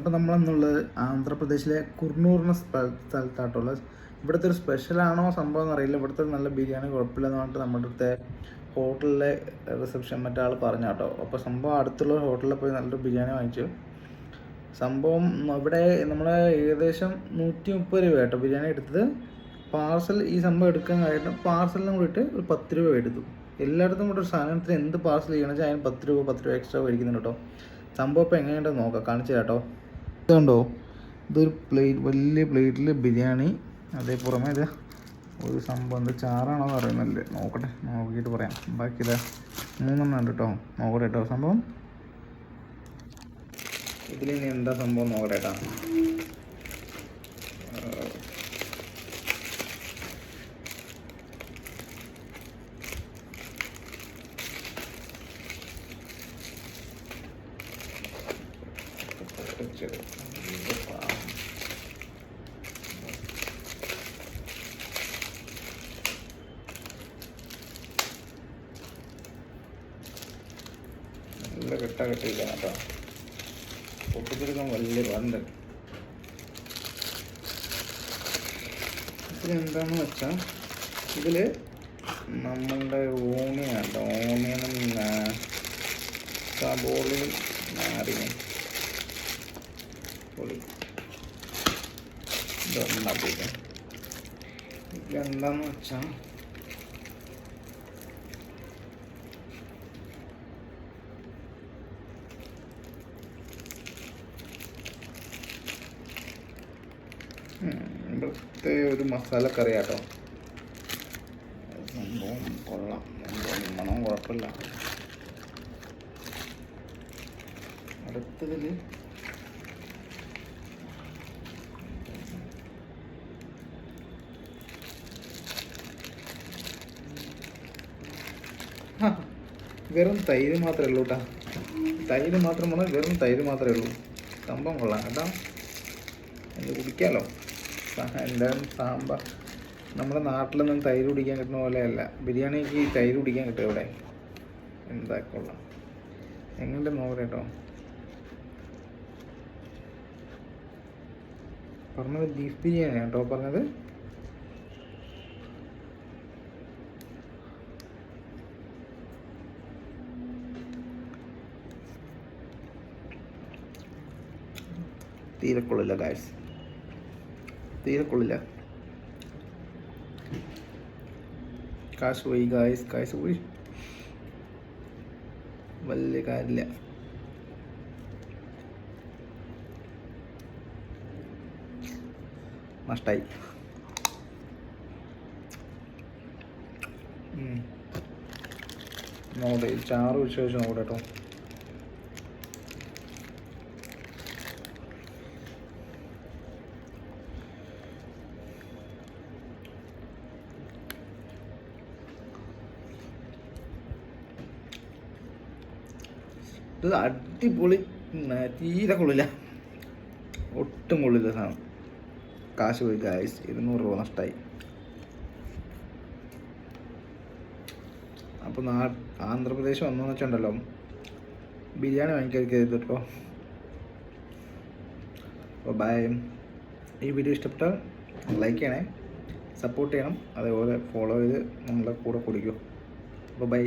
അപ്പോൾ നമ്മളെന്നുള്ളത് ആന്ധ്രാപ്രദേശിലെ കുർണൂർ എന്ന സ്ഥല- ഇവിടുത്തെ ഒരു സ്പെഷ്യലാണോ സംഭവം എന്നറിയില്ല. ഇവിടുത്തെ നല്ല ബിരിയാണി കുഴപ്പമില്ലെന്ന് പറഞ്ഞിട്ട് നമ്മുടെ അടുത്തെ ഹോട്ടലിലെ റിസപ്ഷൻ മറ്റേ ആൾ പറഞ്ഞ കേട്ടോ അപ്പോൾ സംഭവം അടുത്തുള്ള ഹോട്ടലിൽ പോയി നല്ലൊരു ബിരിയാണി വാങ്ങിച്ചു. സംഭവം ഇവിടെ നമ്മൾ ഏകദേശം നൂറ്റി മുപ്പത് രൂപ കേട്ടോ ബിരിയാണി എടുത്തത്. പാർസൽ ഈ സംഭവം എടുക്കാൻ കഴിഞ്ഞിട്ട് പാർസലിനും കൂടിയിട്ട് ഒരു പത്ത് രൂപ എടുത്തു. എല്ലായിടത്തും കൂടെ ഒരു സാധനത്തിന് എന്ത് പാർസൽ ചെയ്യണമെന്ന് വെച്ചാൽ അതിന് പത്ത് രൂപ പത്ത് രൂപ എക്സ്ട്രാ മേടിക്കുന്നുണ്ട് കേട്ടോ. സംഭവം ഇപ്പോൾ എങ്ങനെയുണ്ടെന്ന് നോക്കാം. കാണിച്ചു കേട്ടോ ഇതുണ്ടോ? ഇതൊരു പ്ലേറ്റ് വലിയ പ്ലേറ്റിൽ ബിരിയാണി അതേ പുറമേ ഇത് ഒരു സംഭവം എന്താ ചാറാണോ എന്ന് നോക്കട്ടെ നോക്കിയിട്ട് പറയാം. ബാക്കി ഇതാ മൂന്നെണ്ണം ഉണ്ട് കേട്ടോ. നോക്കട്ടെ കേട്ടോ സംഭവം. ഇതിലിനി എന്താ സംഭവം നോക്കട്ടെ കേട്ടോ. നല്ല കെട്ട കിട്ടിയില്ല കേട്ടോ. പൊട്ടിച്ചെടുക്കാൻ വലിയ പാടുണ്ട് ഇതിലെന്താണെന്ന് വെച്ചാൽ ഇതിൽ നമ്മളുടെ ഓണിയൻ കേട്ടോ. ഓണിയനും സബോളയും നാരങ്ങയും പൊളി. ഇതുണ്ടാക്കിയിട്ട് ഇതെന്താന്ന് വെച്ചാൽ ഇവിടുത്തെ ഒരു മസാലക്കറി കേട്ടോ സംഭവം കൊള്ളാം. മണം കുഴപ്പമില്ല. അടുത്തതിൽ വെറും തൈര് മാത്രമേ ഉള്ളൂ കേട്ടാ തൈര് മാത്രം പറഞ്ഞാൽ വെറും തൈര് മാത്രമേ ഉള്ളൂ. സംഭവം കൊള്ളാം. കേട്ടോ അത് കുടിക്കാമല്ലോ എന്തായാലും സാമ്പാർ. നമ്മുടെ നാട്ടിലൊന്നും തൈര് കുടിക്കാൻ കിട്ടുന്ന പോലെയല്ല. ബിരിയാണിക്ക് തൈര് കുടിക്കാൻ കിട്ടും ഇവിടെ. എന്താ കൊള്ളാം. എങ്ങനെ നോക്കട്ടെ കേട്ടോ? പറഞ്ഞത് ബീഫ് ബിരിയാണി കേട്ടോ പറഞ്ഞത്? തീരെ കൊള്ളില്ല ഗായ്സ് തീരെ കൊള്ളില്ല. കാശ് പോയി ഗായസ് കാശ് പോയി. വലിയ കാര്യമില്ല. നഷ്ടായി. ചാറ് വിശേഷം നോക്കട്ടെ കേട്ടോ. ഇത് അടിപൊളി തീരെ കൊള്ളില്ല. ഒട്ടും കൊള്ളില്ല സാധനം. കാശ് പോയി ഗായ്സ് ഇരുന്നൂറ് രൂപ നഷ്ടമായി അപ്പോൾ നാ ആന്ധ്രാപ്രദേശ് വന്നതെന്ന് വെച്ചിട്ടുണ്ടല്ലോ ബിരിയാണി വാങ്ങിക്കരുത് കേട്ടോ അപ്പോൾ ബൈ ഈ വീഡിയോ ഇഷ്ടപ്പെട്ടാൽ ലൈക്ക് ചെയ്യണേ സപ്പോർട്ട് ചെയ്യണം അതേപോലെ ഫോളോ ചെയ്ത് നമ്മളെ കൂടെ കുടിക്കും. അപ്പോൾ ബൈ